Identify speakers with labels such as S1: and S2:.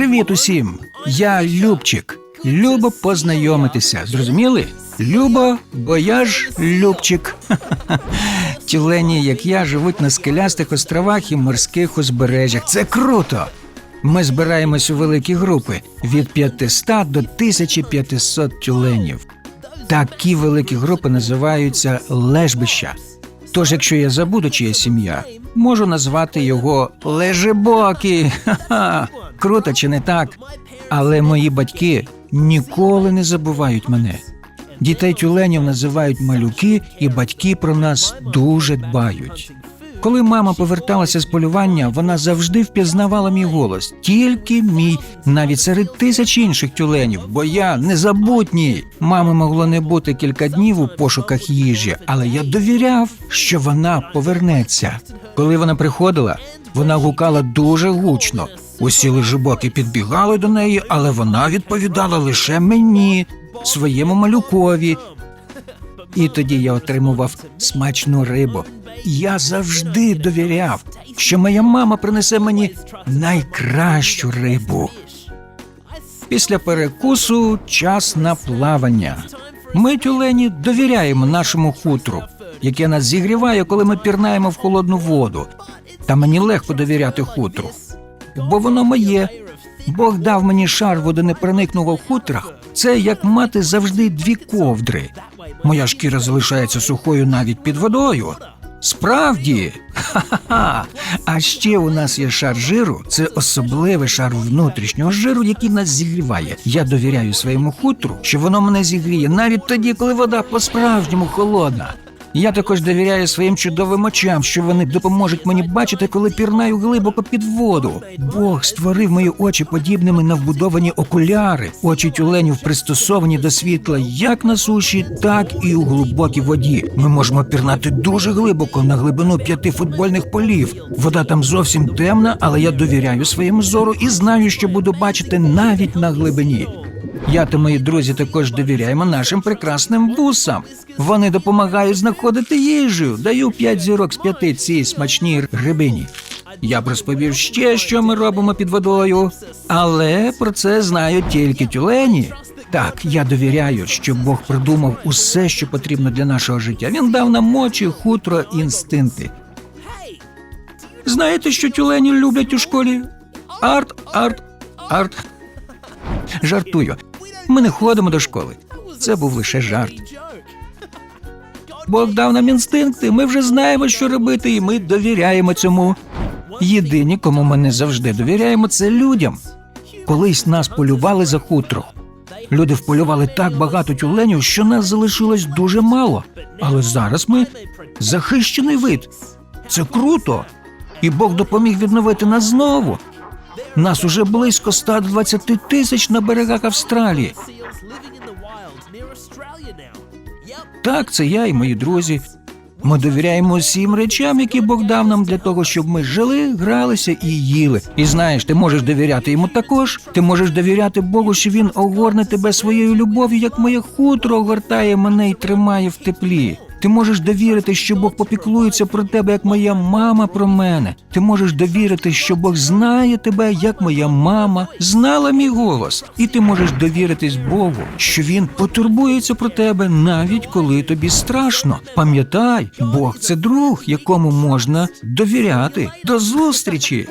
S1: Привіт усім! Я Любчик. Любо познайомитися. Зрозуміли? Любо, бо я ж Любчик. Тюлені, як я, живуть на скелястих островах і морських узбережжях. Це круто! Ми збираємось у великі групи від 500 до 1500 тюленів. Такі великі групи називаються лежбища. Тож, якщо я забуду, чия сім'я, можу назвати його Лежебокі. Ха-ха. Круто чи не так? Але мої батьки ніколи не забувають мене. Дітей тюленів називають малюки, і батьки про нас дуже дбають. Коли мама поверталася з полювання, вона завжди впізнавала мій голос, тільки мій, навіть серед тисяч інших тюленів, бо я незабутній. Мами могло не бути кілька днів у пошуках їжі, але я довіряв, що вона повернеться. Коли вона приходила, вона гукала дуже гучно. Усі лежебоки підбігали до неї, але вона відповідала лише мені, своєму малюкові, і тоді я отримував смачну рибу. Я завжди довіряв, що моя мама принесе мені найкращу рибу. Після перекусу час на плавання. Ми, тюлені, довіряємо нашому хутру, яке нас зігріває, коли ми пірнаємо в холодну воду. Та мені легко довіряти хутру, бо воно моє. Бог дав мені шар водонепроникного хутра. Це як мати завжди дві ковдри. Моя шкіра залишається сухою навіть під водою. Справді, Ха-ха-ха. А ще у нас є шар жиру. Це особливий шар внутрішнього жиру, який нас зігріває. Я довіряю своєму хутру, що воно мене зігріє навіть тоді, коли вода по-справжньому холодна. Я також довіряю своїм чудовим очам, що вони допоможуть мені бачити, коли пірнаю глибоко під воду. Бог створив мої очі подібними на вбудовані окуляри. Очі тюленів пристосовані до світла як на суші, так і у глибокій воді. Ми можемо пірнати дуже глибоко на глибину п'яти футбольних полів. Вода там зовсім темна, але я довіряю своєму зору і знаю, що буду бачити навіть на глибині. Я та мої друзі також довіряємо нашим прекрасним вусам. Вони допомагають знаходити їжу. Даю п'ять зірок з п'яти цій смачній рибині. Я б розповів ще, що ми робимо під водою, але про це знають тільки тюлені. Так, я довіряю, що Бог придумав усе, що потрібно для нашого життя. Він дав нам мочі, хутро, інстинкти. Знаєте, що тюлені люблять у школі? Арт, арт, арт. Жартую. Ми не ходимо до школи. Це був лише жарт. Бог дав нам інстинкти, ми вже знаємо, що робити, і ми довіряємо цьому. Єдині, кому ми не завжди довіряємо, це людям. Колись нас полювали за хутро. Люди вполювали так багато тюленів, що нас залишилось дуже мало. Але зараз ми захищений вид. Це круто. І Бог допоміг відновити нас знову. Нас уже близько 120 тисяч на берегах Австралії. Так, це я і мої друзі. Ми довіряємо всім речам, які Бог дав нам для того, щоб ми жили, гралися і їли. І знаєш, ти можеш довіряти йому також. Ти можеш довіряти Богу, що він огорне тебе своєю любов'ю, як моє хутро огортає мене і тримає в теплі. Ти можеш довірити, що Бог попіклується про тебе, як моя мама про мене. Ти можеш довірити, що Бог знає тебе, як моя мама знала мій голос. І ти можеш довіритись Богу, що він потурбується про тебе навіть коли тобі страшно. Пам'ятай, Бог це друг, якому можна довіряти. До зустрічі!